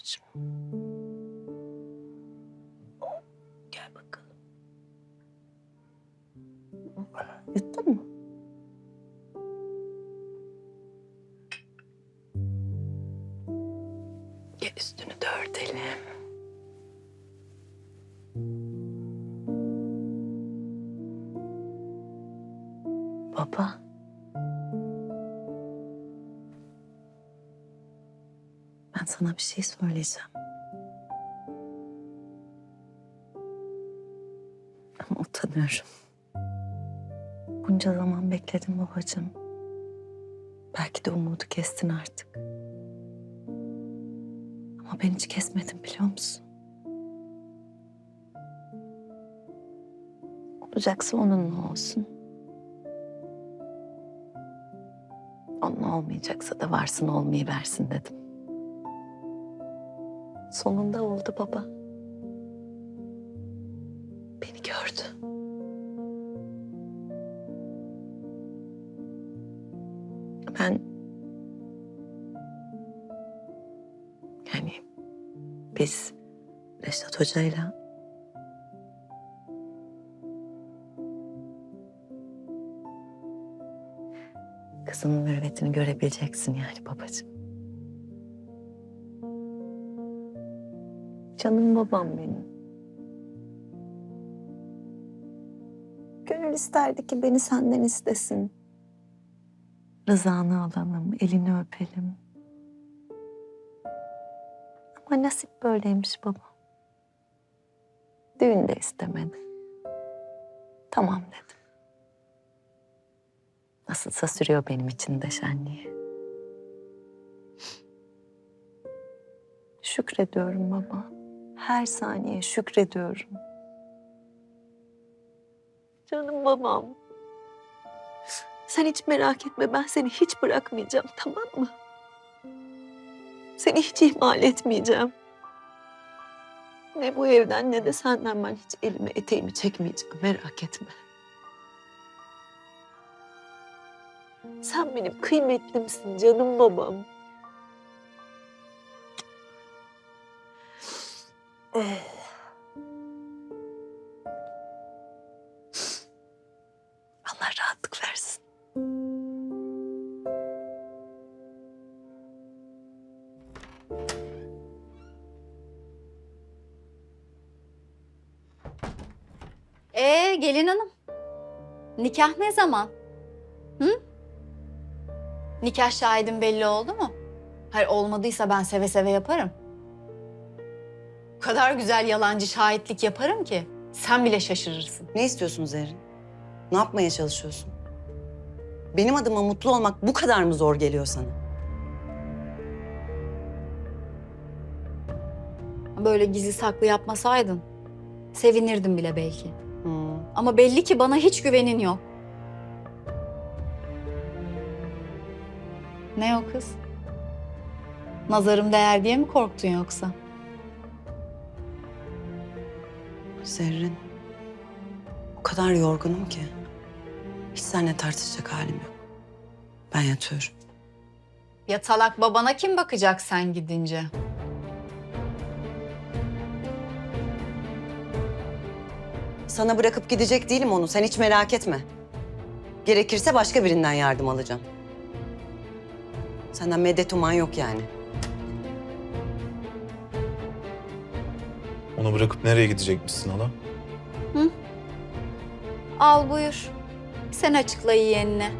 babacığım. Gel bakalım. Yuttun mu? Gel üstünü de örtelim. Baba. Ben sana bir şey söyleyeceğim. Ama utanıyorum. Bunca zaman bekledim babacığım. Belki de umudu kestin artık. Ama ben hiç kesmedim biliyor musun? Olacaksa onunla olsun. Onunla olmayacaksa da varsın olmayı versin dedim. Sonunda oldu baba. Beni gördü. Ben... Yani biz Reşat Hoca'yla kızının mürüvvetini görebileceksin yani babacığım. Canım babam benim. Gönül isterdi ki beni senden istesin. Rızanı alalım, elini öpelim. Ama nasip böyleymiş baba. Düğün de istemedi. Tamam dedim. Nasılsa sürüyor benim için de şenliği. Şükrediyorum baba. Her saniye şükrediyorum. Canım babam. Sen hiç merak etme ben seni hiç bırakmayacağım tamam mı? Seni hiç ihmal etmeyeceğim. Ne bu evden ne de senden ben hiç elimi eteğimi çekmeyeceğim merak etme. Sen benim kıymetlimsin canım babam. Allah rahatlık versin. Ee gelin hanım. Nikah ne zaman? Hı? Nikah şahidin belli oldu mu? Hayır olmadıysa ben seve seve yaparım. O kadar güzel yalancı şahitlik yaparım ki sen bile şaşırırsın. Ne istiyorsun Zerrin? Ne yapmaya çalışıyorsun? Benim adıma mutlu olmak bu kadar mı zor geliyor sana? Böyle gizli saklı yapmasaydın sevinirdim bile belki. Hmm. Ama belli ki bana hiç güvenin yok. Ne o kız? Nazarım değer diye mi korktun yoksa? Zerrin, o kadar yorgunum ki. Hiç seninle tartışacak halim yok. Ben yatıyorum. Yatalak babana kim bakacak sen gidince? Sana bırakıp gidecek değilim onu. Sen hiç merak etme. Gerekirse başka birinden yardım alacağım. Senden medet uman yok yani. Onu bırakıp nereye gidecekmişsin hala? Al buyur. Sen açıkla yeğenine.